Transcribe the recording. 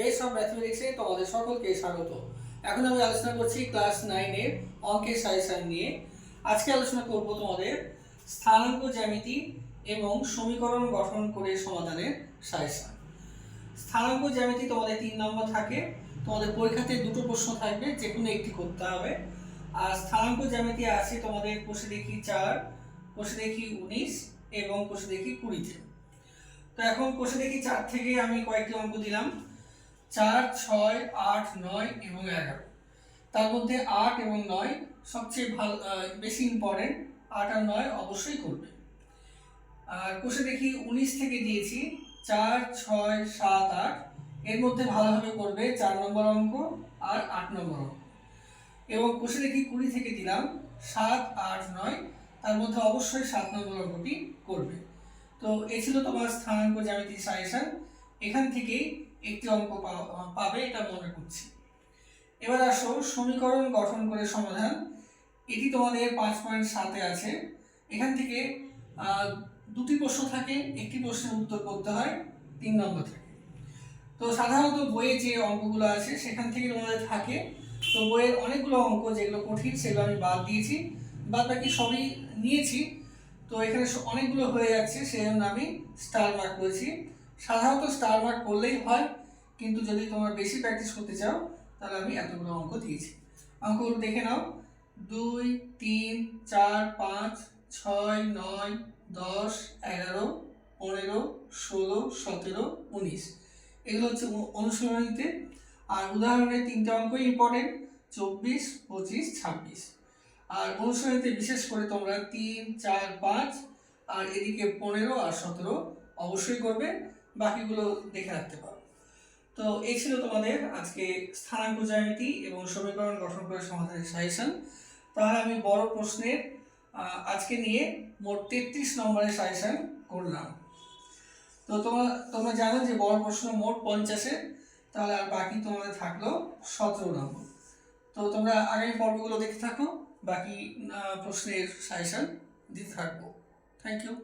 Base of ম্যাথমেটিক্সে তোমাদের সকলকে স্বাগত। এখন আমি আলোচনা করছি ক্লাস নাইনের অঙ্কের সাজেশন নিয়ে। আজকে আলোচনা করব তোমাদের স্থানাঙ্ক জ্যামিতি এবং সমীকরণ গঠন করে সমাধানের সাজেশন স্থানাঙ্ক জ্যামিতি তোমাদের তিন নম্বর থাকে। তোমাদের পরীক্ষাতে দুটো প্রশ্ন থাকবে যে কোনো একটি করতে হবে। আর স্থানাঙ্ক জ্যামিতি আছে তোমাদের কোষে দেখি চার কোষে দেখি উনিশ এবং কোষে দেখি কুড়িতে। তো এখন কোষে দেখি চার থেকে আমি কয়েকটি অঙ্ক দিলাম। চার, ছয়, আট, নয় এবং এগারো। তার মধ্যে আট এবং নয় সবচেয়ে ভালো বেশি ইম্পর্টেন্ট আট আর নয় অবশ্যই করবে। আর কোষে দেখি উনিশ থেকে দিয়েছি। চার, ছয়, সাত, আট। এর মধ্যে ভালোভাবে করবে চার নম্বর অঙ্ক আর আট নম্বর অঙ্ক। এবং কোষে দেখি কুড়ি থেকে দিলাম। সাত, আট, নয়। তার মধ্যে অবশ্যই সাত নম্বর অঙ্কটি করবে। তো এই ছিল তোমার স্থানাঙ্ক জ্যামিতি সাজেশন এখান থেকে একটি অঙ্ক পাবে, এটা মনে করছি। এবার আসো, সমীকরণ গঠন করে সমাধান। এটি তোমাদের পাঁচ পয়েন্ট সাতে আছে। এখান থেকে দুটি প্রশ্ন থাকে, একটি প্রশ্নের উত্তর করতে হয়, তিন নম্বর থেকে। তো সাধারণত বইয়ে যে অঙ্কগুলো আছে, সেখান থেকে তোমাদের থাকে। তো বইয়ের অনেকগুলো অঙ্ক, যেগুলো কঠিন, সেগুলো আমি বাদ দিয়েছি। বাদ বাকি সবই নিয়েছি। তো এখানে অনেকগুলো হয়ে যাচ্ছে সেই জন্য আমি স্টার মার্ক করেছি। সাধারণত স্টার মার্ক করলেই হয়, কিন্তু যদি তোমরা বেশি প্র্যাকটিস করতে চাও, তাহলে আমি এতগুলো অঙ্ক দিয়েছি। অঙ্কগুলো দেখে নাও। দুই, তিন, চার, পাঁচ, ছয়, নয়, দশ, এগারো, পনেরো, ষোলো, সতেরো, উনিশ। এগুলো হচ্ছে অনুশীলনীতে। আর উদাহরণের তিনটে অঙ্কই ইম্পর্টেন্ট চব্বিশ, পঁচিশ, ছাব্বিশ। আর অনুশীলনীতে বিশেষ করে তোমরা তিন, চার, পাঁচ, আর এদিকে পনেরো আর সতেরো অবশ্যই করবে। বাকিগুলো দেখে রাখতে পারো। তো এই ছিল তোমাদের আজকে স্থানাঙ্ক জ্যামিতি এবং সমীকরণ গঠন করে সমাধানের সাজেশন তাহলে আমি বড় প্রশ্নের আজকে নিয়ে মোট তেত্রিশ নম্বরের সাজেশন করলাম। তো তোমরা তোমরা জানো যে বড় প্রশ্ন মোট পঞ্চাশে তাহলে আর বাকি তোমাদের থাকল সতেরো নম্বর। তো তোমরা আগামী পর্বগুলো দেখতে থাকো, বাকি প্রশ্নের সাজেশন দিতে থাকব। Thank you